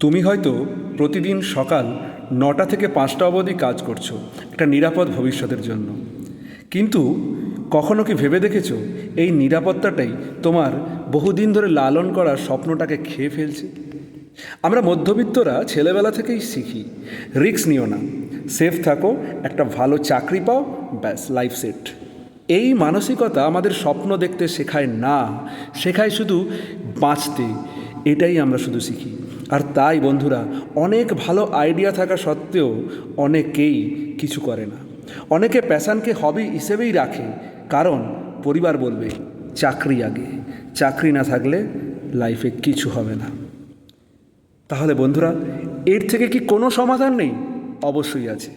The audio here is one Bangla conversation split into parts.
তুমি হয়তো প্রতিদিন সকাল নটা থেকে পাঁচটা অবধি কাজ করছ, একটা নিরাপদ ভবিষ্যতের জন্য। কিন্তু কখনো কি ভেবে দেখেছ এই নিরাপত্তাটাই তোমার বহুদিন ধরে লালন করার স্বপ্নটাকে খেয়ে ফেলছে? আমরা মধ্যবিত্তরা ছেলেবেলা থেকেই শিখি, রিস্ক নিও না, সেফ থাকো, একটা ভালো চাকরি পাও, ব্যাস, লাইফ সেট। এই মানসিকতা আমাদের স্বপ্ন দেখতে শেখায় না, শেখায় শুধু বাঁচতে, এটাই আমরা শুধু শিখি। আর তাই, বন্ধুরা, অনেক ভালো আইডিয়া থাকা সত্ত্বেও অনেকেই কিছু করে না। অনেকে প্যাশানকে হবি হিসেবেই রাখে, কারণ পরিবার বলবে, চাকরি আগে, চাকরি না থাকলে লাইফে কিছু হবে না। তাহলে, বন্ধুরা, এর থেকে কি কোনো সমাধান নেই? অবশ্যই আছে।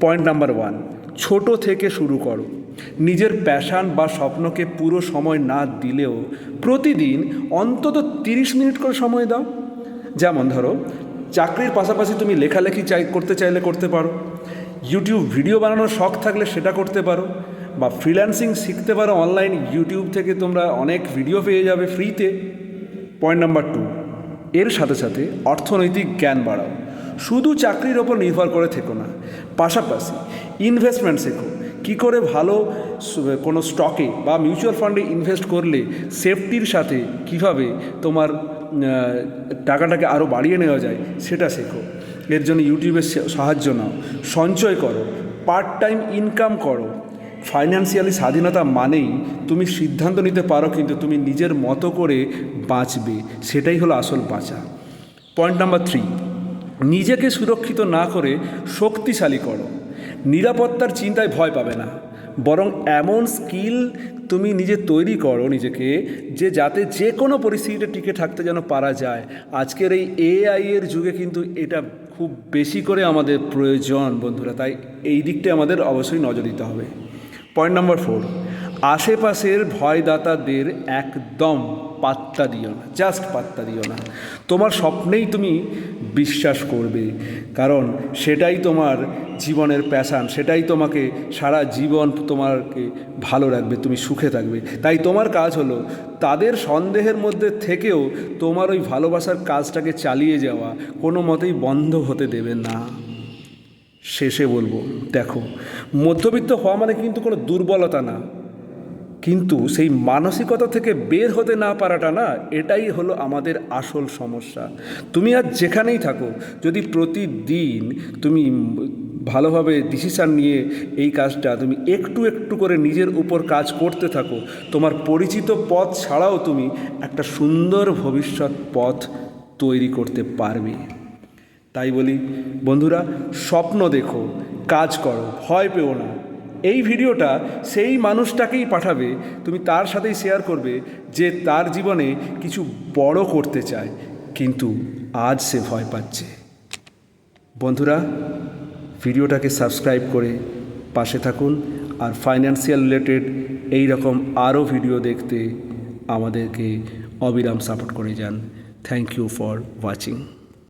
পয়েন্ট নাম্বার ওয়ান ছোট থেকে শুরু করো। নিজের প্যাশান বা স্বপ্নকে পুরো সময় না দিলেও প্রতিদিন অন্তত তিরিশ মিনিট করে সময় দাও। যেমন ধরো, চাকরির পাশাপাশি তুমি লেখালেখি চাই, করতে চাইলে করতে পারো। ইউটিউব ভিডিও বানানোর শখ থাকলে সেটা করতে পারো। বা ফ্রিল্যান্সিং শিখতে পারো অনলাইন ইউটিউব থেকে তোমরা অনেক ভিডিও পেয়ে যাবে ফ্রিতে পয়েন্ট নাম্বার টু এর সাথে সাথে অর্থনৈতিক জ্ঞান বাড়াও। শুধু চাকরির ওপর নির্ভর করে থেকো না, পাশাপাশি ইনভেস্টমেন্ট শেখো। কী করে ভালো কোনো স্টকে বা মিউচুয়াল ফান্ডে ইনভেস্ট করলে সেফটির সাথে কীভাবে তোমার টাকাটাকে আরও বাড়িয়ে নেওয়া যায়, সেটা শেখো। এর জন্য ইউটিউবের সাহায্য নাও। সঞ্চয় করো। পার্ট টাইম ইনকাম করো। ফাইন্যান্সিয়ালি স্বাধীনতা মানেই তুমি সিদ্ধান্ত নিতে পারো, কিন্তু তুমি নিজের মতো করে বাঁচবে। সেটাই হলো আসল বাঁচা। পয়েন্ট নাম্বার থ্রি নিজেকে সুরক্ষিত না করে শক্তিশালী করো। নিরাপত্তার চিন্তায় ভয় পাবে না। বরং এমন স্কিল তুমি নিজে তৈরি করো নিজেকে যে যাতে যে কোনো পরিস্থিতিতে টিকে থাকতে যেন পারা যায়। আজকের এই এআই এর যুগে কিন্তু এটা খুব বেশি করে আমাদের প্রয়োজন বন্ধুরা, তাই এই দিকটা আমাদের অবশ্যই নজর দিতে হবে। পয়েন্ট নম্বর ফোর আশেপাশের ভয়দাতাদের একদম পাত্তা দিও না জাস্ট পাত্তা দিও না। তোমার স্বপ্নেই তুমি বিশ্বাস করবে, কারণ সেটাই তোমার জীবনের প্যাশান সেটাই তোমাকে সারা জীবন তোমাকে ভালো রাখবে, তুমি সুখে থাকবে। তাই তোমার কাজ হলো তাদের সন্দেহের মধ্যে থেকেও তোমার ওই ভালোবাসার কাজটাকে চালিয়ে যাওয়া, কোনো মতেই বন্ধ হতে দেবে না। শেষে বলব, দেখো, মধ্যবিত্ত হওয়া মানে কিন্তু কোনো দুর্বলতা না। কিন্তু সেই মানসিকতা থেকে বের হতে না পারাটা না, এটাই হলো আমাদের আসল সমস্যা। তুমি আর যেখানেই থাকো, যদি প্রতিদিন তুমি ভালোভাবে ডিসিশান নিয়ে এই কাজটা তুমি একটু একটু করে নিজের উপর কাজ করতে থাকো, তোমার পরিচিত পথ ছাড়াও তুমি একটা সুন্দর ভবিষ্যৎ পথ তৈরি করতে পারবে। তাই বলি, বন্ধুরা, স্বপ্ন দেখো, কাজ করো, ভয় পেও না। এই ভিডিওটা সেই মানুষটাকেই পাঠাবে, তুমি তার সাথেই শেয়ার করবে যে তার জীবনে কিছু বড় করতে চায়, কিন্তু আজ সে ভয় পাচ্ছে। বন্ধুরা, ভিডিওটাকে সাবস্ক্রাইব করে পাশে থাকুন আর ফাইন্যান্সিয়াল রিলেটেড এই রকম আরও ভিডিও দেখতে আমাদেরকে অবিরাম সাপোর্ট করে যান। Thank you for watching